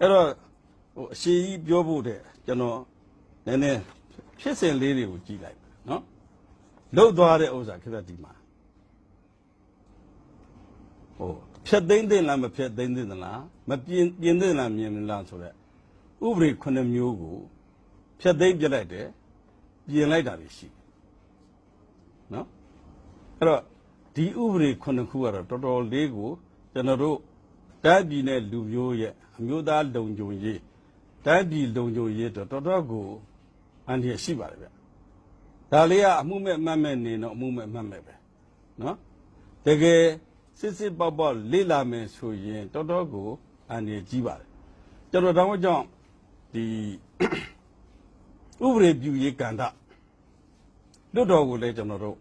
အဲ့တော့ဟိုအရှိကြီးပြောဖို့တဲ့ကျွန်တော်နည်းနည်းဖြစ်စဉ်လေးတွေကိုကြည့်လိုက်ပါနော်လှုပ်သွားတဲ့ဥစ္စာခက်တဲ့ဒီမှာဟိုဖြတ်သိမ်းတဲ့လားမဖြတ်သိမ်းတဲ့လားမပြင်းပြင်းတဲ့လားမြင်လားဆိုတော့ဥပဒေခုနှစ်မျိုးကိုဖြတ်သိမ်းပြလိုက်တယ်ပြင်လိုက်တာတွေရှိတယ်နော်အဲ့တော့ဒီဥပဒေခုနှစ်ခုကတော့တော်တော်လေးကိုကျွန်တော်တို့ တိုင်းပြည်နဲ့လူမျိုးရဲ့အမျိုးသားလုံခြုံရေးတိုင်းပြည်လုံခြုံရေးတော့တော်တော်ကိုအန္တရာယ်ရှိပါတယ်ဗျဒါလေးကအမှုမဲ့အမှတ်မဲ့နေတော့အမှုမဲ့အမှတ်မဲ့ပဲနော်တကယ်စစ်စစ်ပေါက်ပေါက်လေးလာမယ်ဆိုရင်တော်တော်ကိုအန္တရာယ်ကြီးပါတယ်ကျွန်တော်တောင်းကြောင့်ဒီဥပဒေပြုရေးကန္တလွတ်တော်ကိုလည်းကျွန်တော်တို့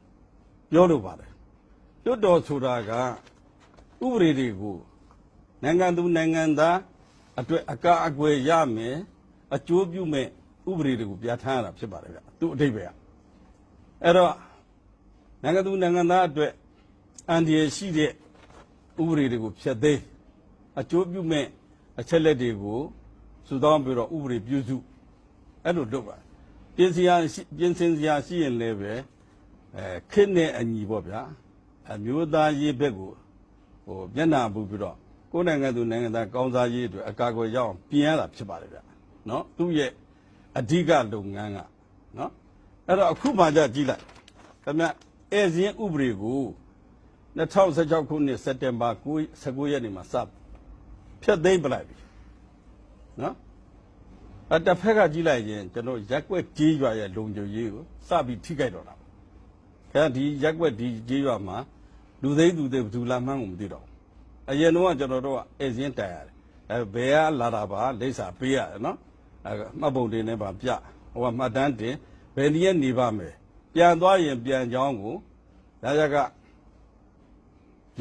ပြောလို့ပါတယ်လွတ်တော်ဆိုတာကဥပဒေတွေကို နိုင်ငံသူနိုင်ငံသားအတွက်အကာအကွယ်ရမယ်အကျိုးပြုမဲ့ဥပဒေတွေကိုပြဋ္ဌာန်းရတာဖြစ်ပါတယ်ဗျသူအတိတ်ပဲကအဲ့တော့နိုင်ငံသူနိုင်ငံသားအတွက်အန္တရာယ်ရှိတဲ့ဥပဒေတွေကိုဖျက်သိမ်းအကျိုးပြုမဲ့အချက်လက်တွေကိုစုဆောင်းပြီးတော့ဥပဒေပြုစုအဲ့လိုလုပ်ပါပြင်စရာရှိပြင်ဆင်စရာရှိရင်လည်းပဲအဲခစ်နဲ့အညီပေါ့ဗျာအမျိုးသားရေးဘက်ကိုဟိုမျက်နှာပူပြီးတော့ ကိုယ်နိုင်ငံသူနိုင်ငံသားကောင်းစားရေးအတွက်အကာအကွယ်ရအောင်ပြင်ရတာဖြစ်ပါတယ်ဗျာနော်သူ့ရဲ့အဓိကလုပ်ငန်းကနော်အဲ့တော့အခုမှကြကြည့်လိုက်ခင်ဗျအဲဇင်းဥပဒေကို2016ခုနှစ်စက်တင်ဘာ9 19ရက်နေ့မှာစဖြတ်သိမ်းပလိုက်ပြီနော်အတစ်ဖက်ကကြည့်လိုက်ရင်ကျွန်တော်ရက်ွက်ကြေးရွာရဲ့လုံခြုံရေးကိုစပြီးထိခိုက်တော့တာပေါ့။ခင်ဗျာဒီရက်ွက်ဒီကြေးရွာမှာလူသိန်းသူသိန်းဘယ်သူလာမှန်းကိုမသိတော့ဘူး။ အရင်တော့ကျွန်တော်တို့ကအဲစင်းတိုင်ရတယ်။အဲဘယ်ကလာတာပါလိမ့်စာပေးရတယ်နော်။အဲမှတ်ပုံတင်နေပါပြ။ဟိုကမှတ်တမ်းတင်ဘယ်နည်းနေပါမယ်။ပြန်သွားရင်ပြန်ကြောင်းကိုဒါကြက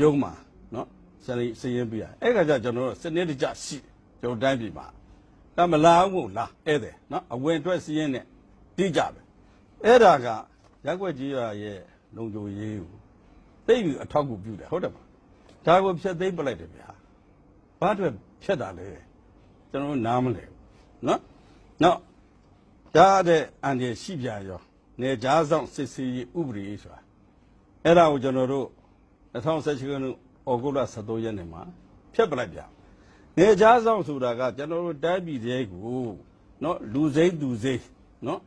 ရုံးမှာနော်စရိစရင်ပြရ။အဲ့ကကြကျွန်တော်တို့စနစ်တကျရှိတယ်ကျွန်တော်တိုင်းပြည်မှာဒါမလာဘူးမို့လားဧည့်သည်နော်အဝင်အတွက်စီးရင်နဲ့တိကြပဲအဲ့ဒါကရက်ွက်ကြီးရရဲ့လုံခြုံရေးကိုသိပြီအထောက်အကူပြုတယ်ဟုတ်တယ်မလား ဒါကိုဖြတ်သိမ်းပလိုက်တယ်ဗျာဘာအတွက်ဖြတ်တာလဲကျွန်တော်နားမလဲနော်နောက်ဒါတဲ့အန်ဒီရှိပြရောနေကြားဆောင်စစ်စီဥပဒေဆိုတာအဲ့ဒါကိုကျွန်တော်တို့2016ခုနှစ်ဩဂုတ်လ13ရက်နေ့မှာဖြတ်ပလိုက်ဗျာနေကြားဆောင်ဆိုတာကကျွန်တော်တို့တိုင်းပြည်တွေကိုနော်လူစိမ့်သူစိမ့်နော်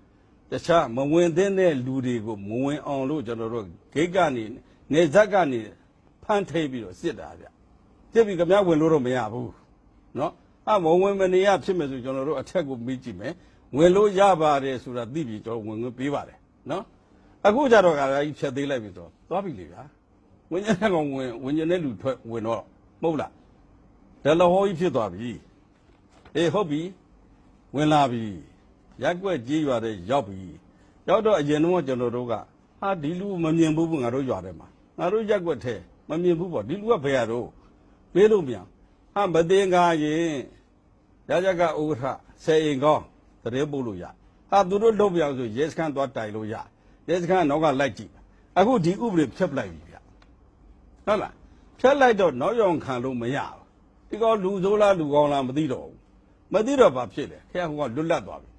တခြားမဝင်သင့်တဲ့လူတွေကိုမဝင်အောင်လို့ကျွန်တော်တို့ဂိတ်ကနေနေဇက်ကနေ ဖမ်းထိပ်ပြီးတော့စစ်တာဗျစစ်ပြီးကြမြဝင်လို့တော့မရဘူးเนาะအမဝင်မနေရဖြစ်မယ်ဆိုကျွန်တော်တို့အထက်ကိုမေးကြည့်မယ်ဝင်လို့ရပါတယ်ဆိုတာသိပြီကျွန်တော်ဝင်ဝင်ပေးပါတယ်เนาะအခုကြတော့ကလည်းဖြတ်သေးလိုက်ပြီဆိုတော့သွားပြီလေဗျာဝင်ရတဲ့ကောင်ဝင်ဝင်ကျင်တဲ့လူထွက်ဝင်တော့မဟုတ်လား ဒလဟောကြီးဖြစ်သွားပြီအေးဟုတ်ပြီဝင်လာပြီရက်ွက်ကြီးရွာတဲ့ရောက်ပြီရောက်တော့အရင်တော့ကျွန်တော်တို့ကဟာဒီလူမမြင်ဘူးငါတို့ရွာထဲမှာငါတို့ရက်ွက်ထဲ မမြင်ဘူးပေါ့ဒီလူကဘယ်ရတော့ပေးလို့မရဟာမတင်ကားရင်ရကြကဥက္ကဋ္ဌဆယ်အိမ်ကောင်းတရေပို့လို့ရဟာသူတို့လုပ်ပြအောင်ဆိုရဲစခန်းသွားတိုင်လို့ရရဲစခန်းနောက်ကလိုက်ကြည့်အခုဒီဥပဒေဖြတ်ပလိုက်ပြီဗျဟုတ်လားဖြတ်လိုက်တော့နောက်ရောင်ခံလို့မရဘူးဒီကောင်လူဆိုးလားလူကောင်းလားမသိတော့ဘူးမသိတော့ဘာဖြစ်လဲခရဟိုကလွတ်လပ်သွားပြီ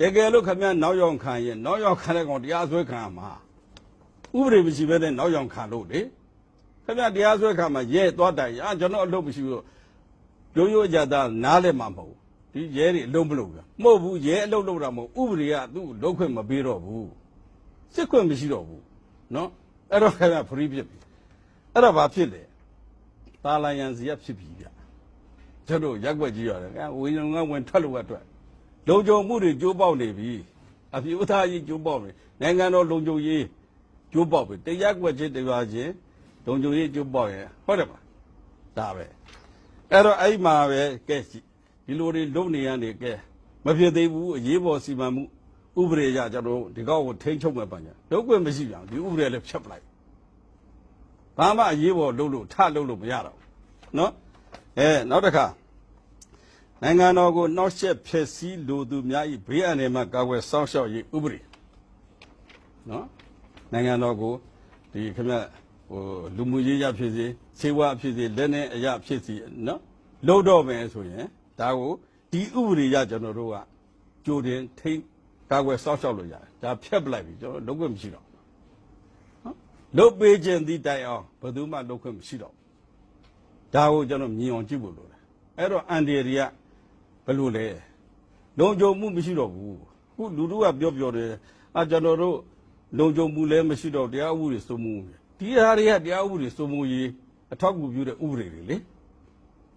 တကယ်လို့ခမရနောက်ယောင်ခံရင်နောက်ယောင်ခံတဲ့ကောင်တရားစွဲခံရမှာဥပဒေမရှိဘဲနဲ့နောက်ယောင်ခံလို့လေ ခမရတရားစွဲခံမှာရဲသွားတိုင်အာကျွန်တော်အလုပ်မရှိဘူးရိုးရိုးကြတာနားလဲမှာမဟုတ်ဘူးဒီရဲတွေအလုပ်မလုပ်ဘူးမဟုတ်ဘူးရဲအလုပ်လုပ်တာမဟုတ်ဥပဒေကသူ့လုပ်ခွင့်မပေးတော့ဘူးစစ်ခွင့်မရှိတော့ဘူးနော်အဲ့တော့ခမရဖရီးဖြစ်ပြီအဲ့တော့ဘာဖြစ်လဲတာလယံစီရဖြစ်ပြီဗျကျွန်တော်ရက်ွက်ကြီးရတယ်ကဲဝင်းရုံကဝင်ထွက်လို့အတွက်လုံခြုံမှုတွေကျိုးပေါက်နေပြီအပြူသားကြီးကျိုးပေါက်နေနိုင်ငံတော်လုံခြုံရေးကျိုးပေါက်ပြီတရက်ွက်ချင်းတရားချင်း လုံခြုံရေးကျိုးပေါက်ရင်ဟုတ်တယ်မလားဒါပဲအဲ့တော့အဲ့မှာပဲကဲဒီလိုတွေလုံနေရနေကဲမဖြစ်သေးဘူးအရေးပေါ်စီမံမှုဥပဒေရကျွန်တော်ဒီကောက်ကိုထိန်းချုပ်မဲ့ပညာလုံးကွမရှိပြန်ဒီဥပဒေလည်းဖြတ်ပလိုက် ဘာမှအရေးပေါ်လုပ်လို့ထလုပ်လို့မရတော့ဘူးเนาะအဲနောက်တစ်ခါနိုင်ငံတော်ကိုနှောက်ယှက်ဖျက်ဆီးလိုသူများ၏ဘေးအန္တရာယ်မှကာကွယ်စောင့်ရှောက်ရေးဥပဒေเนาะနိုင်ငံတော်ကိုဒီခင်ဗျ ဟိုလူမှုရေးရဖြစ်စေစေဝါဖြစ်စေလက်နဲ့အရာဖြစ်စီနော်လို့တော့မယ်ဆိုရင်ဒါကိုဒီဥပဒေရကျွန်တော်တို့ကကြိုတင်ထိန်းကာကွယ်စောင့်ရှောက်လို့ရတယ်ဒါဖျက်ပလိုက်ပြီကျွန်တော်လုံးဝမရှိတော့နော်လုတ်ပေးခြင်းဒီတိုင်အောင်ဘယ်သူမှလုံးဝမရှိတော့ဒါကိုကျွန်တော်မြင်အောင်ကြည့်ဖို့လိုတယ်အဲ့တော့အန်ဒီရီကဘယ်လိုလဲလုံခြုံမှုမရှိတော့ဘူးခုလူတို့ကပြောပြောတယ်အာကျွန်တော်တို့လုံခြုံမှုလည်းမရှိတော့တရားဥပဒေစိုးမှုပဲ ဒီဟာတွေကတရားဥပဒေစိုးမိုးရေးအထောက်အကူပြုတဲ့ဥပဒေတွေလေ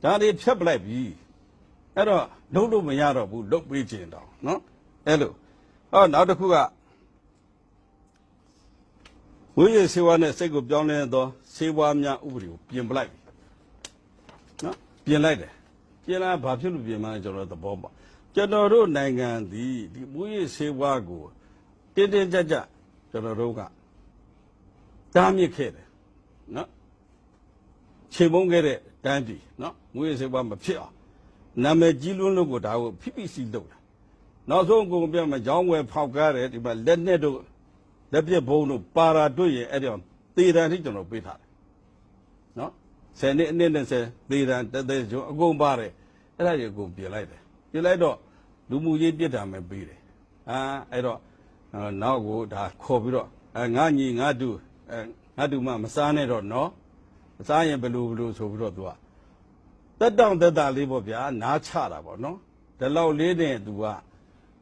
ဒါတွေဖျက်ပလိုက်ပြီအဲ့တော့လုံးလို့မရတော့ဘူးလုတ်ပေးခြင်းတောင်နော်အဲ့လိုဟောနောက်တစ်ခုကဝိရစေဝါနဲ့စိတ်ကိုပြောင်းလဲသောစေဝါများဥပဒေကိုပြင်ပလိုက်ပြီနော်ပြင်လိုက်တယ်ပြင်လာဘာဖြစ်လို့ပြင်မှန်းကျွန်တော်သဘောပေါက်ကျွန်တော်တို့နိုင်ငံဒီဒီဝိရစေဝါကိုတင်းတင်းကြပ်ကြပ်ကျွန်တော်တို့က တားမြစ်ခဲ့တယ်နော်ချိန်ပုံးခဲ့တဲ့တန်းတီနော်ဝိရစေဝါမဖြစ်အောင်နာမည်ကြီးလွန်းလို့ကိုဒါကိုဖိဖိစီလုပ်တာနောက်ဆုံးအကုန်ပြမကြောင်းဝယ်ဖောက်ကားတယ်ဒီမှာလက်နဲ့တို့လက်ပြဘုံတို့ပါရာတို့ရဲ့အဲ့ဒီအောင်သေတံထိကျွန်တော်ပေးထားတယ်နော်ဆယ်နှစ်အနည်းနဲ့ဆယ်သေတံတသက်ကျုံအကုန်ပါတယ်အဲ့ဒါကြီးအကုန်ပြင်လိုက်တယ်ပြင်လိုက်တော့လူမှုရေးပြစ်တာမဲ့ပေးတယ်အာအဲ့တော့နောက်ကိုဒါခေါ်ပြီးတော့အဲငါညီငါတူ အဲငါတူမှမစားနဲ့တော့နော်မစားရင်ဘယ်လိုဘယ်လိုဆိုပြီးတော့သူကတက်တောင့်တက်တာလေးပေါ့ဗျာနားချတာပေါ့နော်ဒီလောက်လေးနဲ့သူက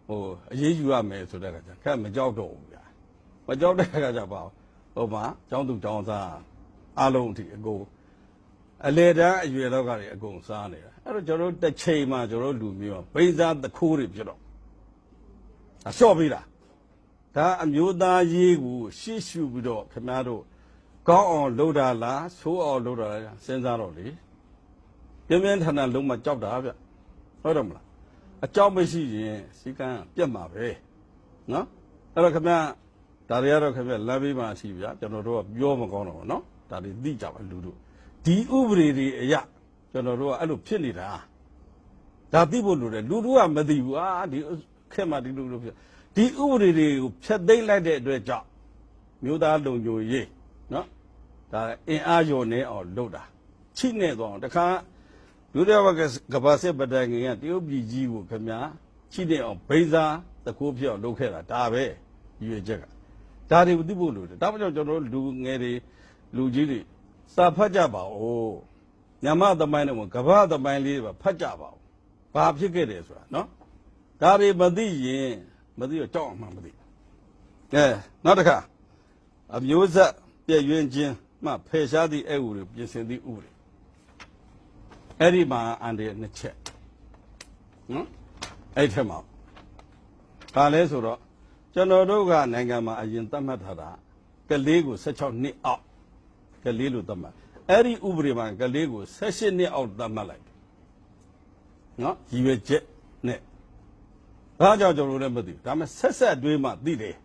ဟိုအရေးယူရမယ်ဆိုတဲ့ခါကျခက်မကြောက်တော့ဘူးဗျာမကြောက်တဲ့ခါကျပါဟိုမှာကျောင်းသူကျောင်းသားအားလုံးအထိအကုန်အလေတန်းအရွယ်တော့ကတွေအကုန်စားနေတာအဲ့တော့ကျွန်တော်တို့တစ်ချိန်မှာကျွန်တော်တို့လူမျိုးဘိန်းစားတခိုးတွေဖြစ်တော့အလျှော့ပေးတာ ဒါအမျိုးသားရေးကိုရှေ့ရှုပြီးတော့ခင်ဗျားတို့ကောင်းအောင်လုပ်တာလားဆိုးအောင်လုပ်တာလားစဉ်းစားတော့လေပြင်းပြင်းထန်ထန်လုံးမကြောက်တာဗျဟုတ်တယ်မလားအကြောက်မရှိရင်စီကံပြတ်မှာပဲနော်အဲ့တော့ခင်ဗျာဒါတွေကတော့ခင်ဗျာလမ်းဘေးမှာရှိဗျာကျွန်တော်တို့ကပြောမကောင်းတော့ဘူးနော်ဒါတွေသိကြပါလူတို့ဒီဥပဒေတွေအရာကျွန်တော်တို့ကအဲ့လိုဖြစ်နေတာဒါသိဖို့လိုတယ်လူတို့ကမသိဘူးအာဒီခက်မှဒီလိုလိုဖြစ် ဒီဥပဒေတွေကိုဖျက်သိမ်းလိုက်တဲ့အတွက်ကြောင့်မြို့သားလုံခြုံရေးနော်ဒါအင်အားရောနေအောင်လုပ်တာချိနေတော့တခါဒုတိယဘကကဘာစစ်ပတိုင်ငင်ကတရုတ်ပြည်ကြီးကိုခင်ဗျာချိတဲ့အောင်ဘိန်းစားတကူဖြစ်အောင်လုပ်ခဲ့တာဒါပဲရည်ရွယ်ချက်ကဒါတွေကိုသိဖို့လိုတယ်ဒါမှမဟုတ်ကျွန်တော်တို့လူငယ်တွေလူကြီးတွေစာဖတ်ကြပါဦးညမသမိုင်းတော့ကဘာသမိုင်းလေးပါဖတ်ကြပါဦးဘာဖြစ်ခဲ့တယ်ဆိုတာနော်ဒါတွေမသိရင် မသိတော့ကြောက်အောင်မှမသိကဲနောက်တစ်ခါအမျိုးဆက်ပြည့်ရွင်ခြင်းမှဖယ်ရှားသည့်အဲ့ဥတွေပြင်ဆင်သည့်ဥတွေအဲ့ဒီမှာအန်ဒီနှစ်ချက်နော်အဲ့ထက်မှာဘာလဲဆိုတော့ကျွန်တော်တို့ကနိုင်ငံမှာအရင်သတ်မှတ်ထားတာကလေးကို16နှစ်အောက်ကလေးလို့သတ်မှတ်အဲ့ဒီဥပဒေမှာကလေးကို18နှစ်အောက်သတ်မှတ်လိုက်နော်ရည်ရွယ်ချက်နဲ့ ဒါကြောင့်ကျွန်တော်လည်းမသိဘူးဒါပေမဲ့ဆက်ဆက်တွေးမှသိတယ်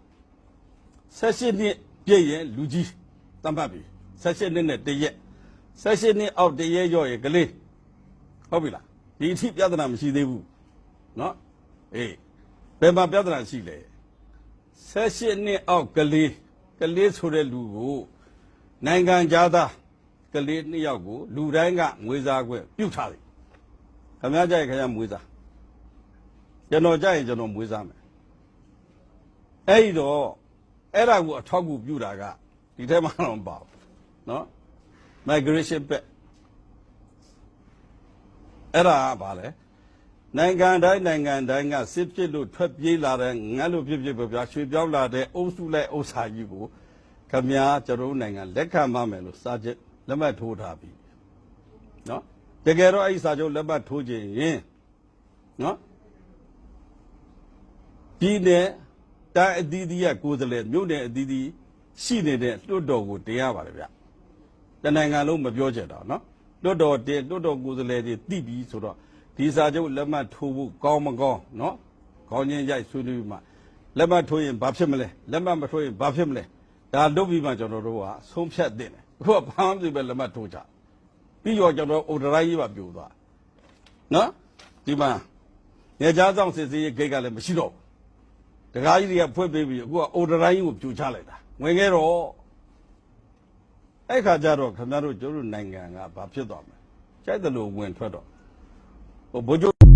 ဆက်ရှိနှစ်ပြည့်ရင်လူကြီးတတ်မှတ်ပြီဆက်ရှိနှစ်နဲ့တရက်ဆက်ရှိနှစ်အောက်တရက်ရော့ရင်ကလေးဟုတ်ပြီလားဒီအထိပြဿနာမရှိသေးဘူးနော်အေးဘယ်မှာပြဿနာရှိလဲဆက်ရှိနှစ်အောက်ကလေးကလေးဆိုတဲ့လူကိုနိုင်ငံသားသားကလေးနှစ်ယောက်ကိုလူတိုင်းကငွေစားခွင့်ပြုထားတယ်ခမရကြရဲ့ခရမွေးစား ကျွန်တော်ကြရင်ကျွန်တော်မွေးစားမယ်အဲ့ဒီတော့အဲ့ဒါကိုအထောက်အကူပြုတာကဒီထဲမှာတော့ပါဘူးနော် migration ပဲအဲ့ဒါကဘာလဲနိုင်ငံတိုင်းနိုင်ငံတိုင်းကစစ်ဖြစ်လို့ထွက်ပြေးလာတဲ့ငတ်လို့ဖြစ်ဖြစ်ပဲဗျာရွှေပြောင်းလာတဲ့အုပ်စုလိုက်အုပ်စာကြီးကိုခမည်းကျွန်တော်နိုင်ငံလက်ခံမမယ်လို့စာချုပ်လက်မှတ်ထိုးထားပြီနော်တကယ်တော့အဲ့ဒီစာချုပ်လက်မှတ်ထိုးခြင်းရင်နော် ပြည်နယ်တိုင်းအသီးသီးကကိုယ်စားလှယ်မြို့နယ်အသီးသီးရှိနေတဲ့လွှတ်တော်ကိုတင်ရပါတယ်ဗျတနိုင်ငံလုံးမပြောချင်တော့နော်လွှတ်တော်တင်လွှတ်တော်ကိုယ်စားလှယ်တွေတိပြီးဆိုတော့ဒီစာချုပ်လက်မှတ်ထိုးဖို့ကောင်းမကောင်းနော်ခေါင်းချင်းရိုက်ဆွေးနွေးမှလက်မှတ်ထိုးရင်ဘာဖြစ်မလဲလက်မှတ်မထိုးရင်ဘာဖြစ်မလဲဒါလုပ်ပြီးမှကျွန်တော်တို့ကဆုံးဖြတ်တင်တယ်အခုကဘာမှမပြောပဲလက်မှတ်ထိုးကြပြီးတော့ကျွန်တော်အိုဒရိုင်းကြီးပါပြိုသွားနော်ဒီမှာငယ်ကြားဆောင်စစ်စစ်ရေးဂိတ်ကလည်းမရှိတော့ဘူး တကားကြီးတွေကဖွင့်ပေးပြီးအခုကအိုဒရိုင်းကြီးကိုပြိုချလိုက်တာဝင်ခဲ့တော့အဲ့ခါကျတော့ခင်ဗျားတို့ကျတို့နိုင်ငံကဘာဖြစ်သွားမလဲကြိုက်တယ်လို့ဝင်ထွက်တော့ဟိုဘိုးချုပ်